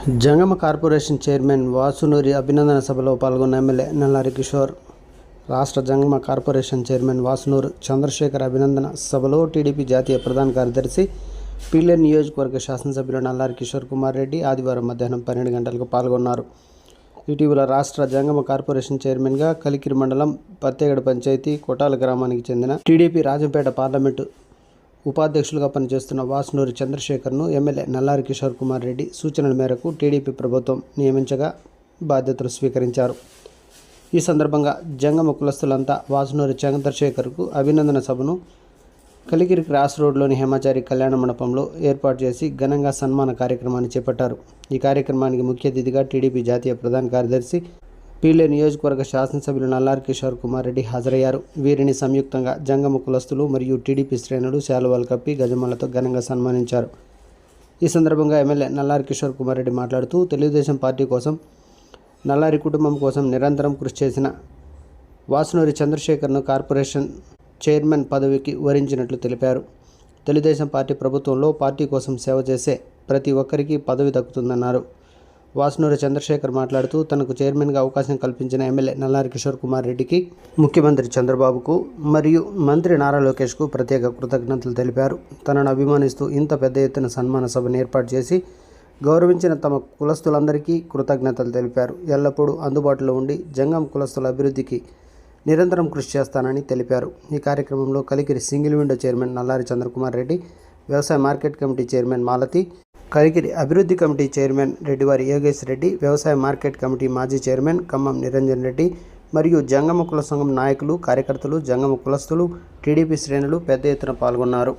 జంగమ corporation chairman Vasunuri అభినందన సభలో పాల్గొన్న MLA Nallari Kishore. రాష్ట్ర జంగమ కార్పొరేషన్ చైర్మన్ వాసునూరు చంద్రశేఖర్ అభినందన సభలో టీడీపీ జాతీయ ప్రధాన కార్యదర్శి పీలే నియోజకవర్గ శాసనసభ్యులు నల్లారి కిషోర్ కుమార్ రెడ్డి ఆదివారం మధ్యాహ్నం పన్నెండు గంటలకు పాల్గొన్నారు. ఇటీవల రాష్ట్ర జంగమ కార్పొరేషన్ చైర్మన్గా కలికిరి మండలం పత్తేగడ పంచాయతీ కొటాల గ్రామానికి చెందిన టీడీపీ రాజంపేట పార్లమెంటు ఉపాధ్యక్షులుగా పనిచేస్తున్న వాసునూరి చంద్రశేఖర్ను ఎమ్మెల్యే నల్లారి కిషోర్ కుమార్ రెడ్డి సూచనల మేరకు టీడీపీ ప్రభుత్వం నియమించగా బాధ్యతలు స్వీకరించారు. ఈ సందర్భంగా జంగమ కులస్తులంతా వాసునూరి చంద్రశేఖర్కు అభినందన సభను కలిగిరి క్రాస్ రోడ్లోని హేమాచారి కళ్యాణ మండపంలో ఏర్పాటు చేసి ఘనంగా సన్మాన కార్యక్రమాన్ని చేపట్టారు. ఈ కార్యక్రమానికి ముఖ్య అతిథిగా టీడీపీ జాతీయ ప్రధాన కార్యదర్శి పీలే నియోజకవర్గ శాసనసభ్యులు నల్లారి కిషోర్ కుమార్ రెడ్డి హాజరయ్యారు. వీరిని సంయుక్తంగా జంగమ కులస్తులు మరియు టీడీపీ శ్రేణులు శాలువాలు కప్పి గజమాలతో ఘనంగా సన్మానించారు. ఈ సందర్భంగా ఎమ్మెల్యే నల్లారి కిషోర్ కుమార్ రెడ్డి మాట్లాడుతూ తెలుగుదేశం పార్టీ కోసం నల్లారి కుటుంబం కోసం నిరంతరం కృషి చేసిన వాసునూరి చంద్రశేఖర్ను కార్పొరేషన్ చైర్మన్ పదవికి వరించినట్లు తెలిపారు. తెలుగుదేశం పార్టీ ప్రభుత్వంలో పార్టీ కోసం సేవ చేసే ప్రతి ఒక్కరికి పదవి దక్కుతుందన్నారు. వాసునూరి చంద్రశేఖర్ మాట్లాడుతూ తనకు చైర్మన్గా అవకాశం కల్పించిన ఎమ్మెల్యే నల్లారి కిషోర్ కుమార్ రెడ్డికి ముఖ్యమంత్రి చంద్రబాబుకు మరియు మంత్రి నారా లోకేష్కు ప్రత్యేక కృతజ్ఞతలు తెలిపారు. తనను అభిమానిస్తూ ఇంత పెద్ద ఎత్తున సన్మాన సభను ఏర్పాటు చేసి గౌరవించిన తమ కులస్తులందరికీ కృతజ్ఞతలు తెలిపారు. ఎల్లప్పుడూ అందుబాటులో ఉండి జంగం కులస్తుల అభివృద్ధికి నిరంతరం కృషి చేస్తానని తెలిపారు. ఈ కార్యక్రమంలో Kalikiri single window chairman Nallari Chandrakumar Reddy వ్యవసాయ market committee chairman Malathi Karigiri అభివృద్ధి కమిటీ చైర్మన్ రెడ్డివారి యోగేష్ రెడ్డి వ్యవసాయ మార్కెట్ కమిటీ మాజీ చైర్మన్ ఖమ్మం నిరంజన్ రెడ్డి మరియు జంగమ కుల సంఘం నాయకులు కార్యకర్తలు జంగమ కులస్తులు టీడీపీ శ్రేణులు పెద్ద ఎత్తున పాల్గొన్నారు.